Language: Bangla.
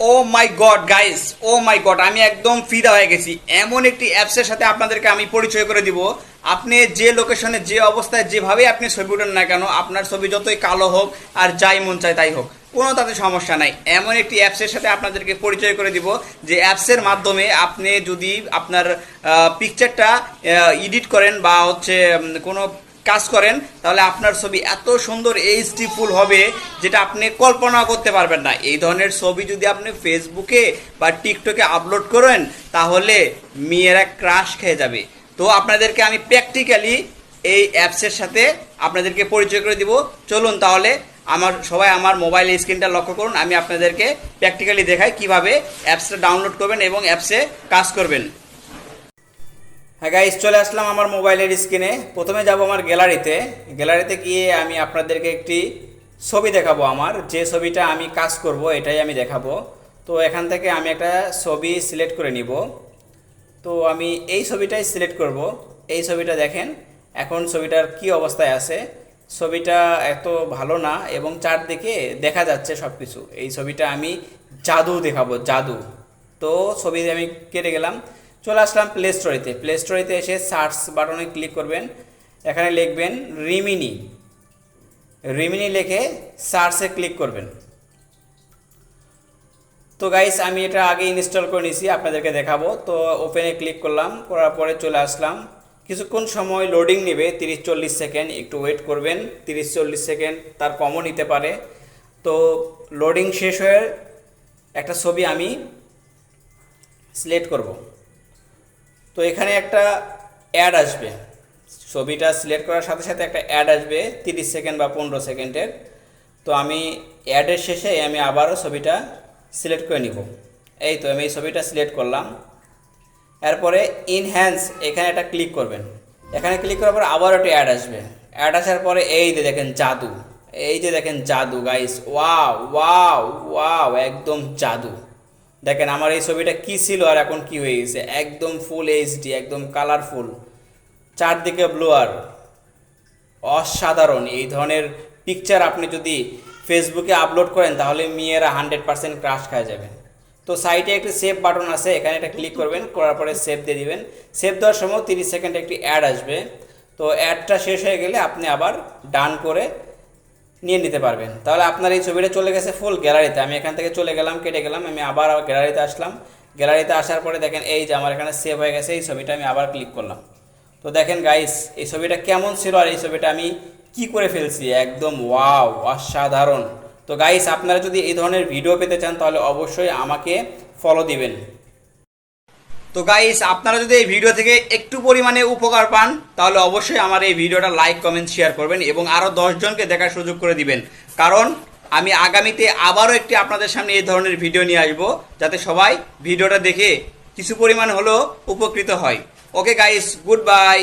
O my god guys oh my god, আমি একদম ফিদা হয়ে গেছি। এমন একটি অ্যাপসের সাথে আপনাদেরকে আমি পরিচয় করে দিব। আপনি যে লোকেশনে যে অবস্থায় যেভাবে আপনি ছবি উঠান না কেন, আপনার ছবি যতই কালো হোক আর যাই মন চায় তাই হোক, কোনো তাতে সমস্যা নাই। এমন একটি অ্যাপসের সাথে আপনাদেরকে পরিচয় করে দিব, যে অ্যাপসের মাধ্যমে আপনি যদি আপনার পিকচারটা এডিট করেন বা হচ্ছে কোনো কাজ করেন, তাহলে আপনার ছবি এত সুন্দর এইচডি ফুল হবে যেটা আপনি কল্পনা করতে পারবেন না। এই ধরনের ছবি যদি আপনি ফেসবুকে বা টিকটকে আপলোড করেন, তাহলে মেয়েরা ক্রাশ খেয়ে যাবে। তো আপনাদেরকে আমি প্র্যাকটিক্যালি এই অ্যাপসের সাথে আপনাদেরকে পরিচয় করে দিব। চলুন তাহলে আমার, সবাই আমার মোবাইল স্ক্রিনটা লক্ষ্য করুন। আমি আপনাদেরকে প্র্যাকটিক্যালি দেখাই কীভাবে অ্যাপসটা ডাউনলোড করবেন এবং অ্যাপসে কাজ করবেন। হ্যাঁ গাইস চলে আসলাম আমার মোবাইলের স্ক্রিনে প্রথমে যাব আমার গ্যালারিতে গ্যালারিতে গিয়ে আমি আপনাদেরকে একটি ছবি দেখাবো আমার। যে ছবিটা আমি কাজ করব, এটাই আমি দেখাবো। তো এখান থেকে আমি একটা ছবি সিলেক্ট করে নিব। তো আমি এই ছবিটাই সিলেক্ট করব। এই ছবিটা দেখেন, এখন ছবিটার কি অবস্থায় আছে। ছবিটা এত ভালো না এবং চারদিকে দেখা যাচ্ছে সব কিছু এই ছবিটা আমি জাদু দেখাবো, জাদু। তো ছবি আমি কেটে গেলাম। চলে আসলাম প্লে স্টোরিতে প্লে স্টোরিতে এসে সার্চ বাটনে ক্লিক করবেন। এখানে লিখবেন রিমিনি রিমিনি লিখে সার্চে ক্লিক করবেন। তো গাইস আমি এটা আগে ইনস্টল করে নিয়েছি, আপনাদেরকে দেখাবো। তো ওপেনে ক্লিক করলাম, করার পরে চলে আসলাম। কিছুক্ষণ সময় লোডিং নেবে, তিরিশ চল্লিশ সেকেন্ড একটু ওয়েট করবেন, তিরিশ চল্লিশ সেকেন্ড তার কমও নিতে পারে। তো লোডিং শেষ হয়ে একটা ছবি আমি সিলেক্ট করব। তো এখানে একটা অ্যাড আসবে। ছবিটা সিলেক্ট করার সাথে সাথে একটা অ্যাড আসবে, তিরিশ সেকেন্ড বা পনেরো সেকেন্ডের তো আমি অ্যাডের শেষে আমি আবারও ছবিটা সিলেক্ট করে নিব। এই তো আমি এই ছবিটা সিলেক্ট করলাম। এরপরে ইনহ্যান্স এখানে একটা ক্লিক করবেন। এখানে ক্লিক করার পরে আবার একটা অ্যাড আসবে। অ্যাড আসার পরে এই যে দেখেন জাদু। এই যে দেখেন জাদু গাইস ওয়াও ওয়াও ওয়াও একদম জাদু। দেখেন আমার এই ছবিটা কি ছিল আর এখন কি হয়ে গেছে? একদম ফুল এইচডি একদম কালারফুল চারদিকে ব্লোয়ার অসাধারণ। এই ধরনের পিকচার আপনি যদি ফেসবুকে আপলোড করেন, তাহলে মেয়েরা হান্ড্রেড পার্সেন্ট ক্রাশ খায় যাবে তো সাইটে একটি সেভ বাটন আছে, এখানে একটা ক্লিক করবেন, করার পরে সেভ দিয়ে দিবেন। সেভ দেওয়ার সময় তিরিশ সেকেন্ডে একটি অ্যাড আসবে। তো অ্যাডটা শেষ হয়ে গেলে আপনি আবার ডান করে নিয়ে নিতে পারবেন। তাহলে আপনার এই ছবিটা চলে গেছে ফুল গ্যালারিতে আমি এখান থেকে চলে গেলাম, কেটে গেলাম, আমি আবার গ্যালারিতে আসলাম। গ্যালারিতে আসার পরে দেখেন, এই যে আমার এখানে সেভ হয়ে গেছে, এই ছবিটা আমি আবার ক্লিক করলাম। তো দেখেন গাইস এই ছবিটা কেমন ছিল আর এই ছবিটা আমি কি করে ফেলছি? একদম ওয়াও অসাধারণ। তো গাইস আপনারা যদি এই ধরনের ভিডিও পেতে চান, তাহলে অবশ্যই আমাকে ফলো দিবেন। তো গাইস আপনারা যদি এই ভিডিও থেকে একটু পরিমাণে উপকার পান, তাহলে অবশ্যই আমার এই ভিডিওটা লাইক কমেন্ট শেয়ার করবেন এবং আরও দশজনকে দেখার সুযোগ করে দিবেন। কারণ আমি আগামীতে আবারও একটি আপনাদের সামনে এই ধরনের ভিডিও নিয়ে আসব, যাতে সবাই ভিডিওটা দেখে কিছু পরিমাণ হলেও উপকৃত হয়। Okay guys good bye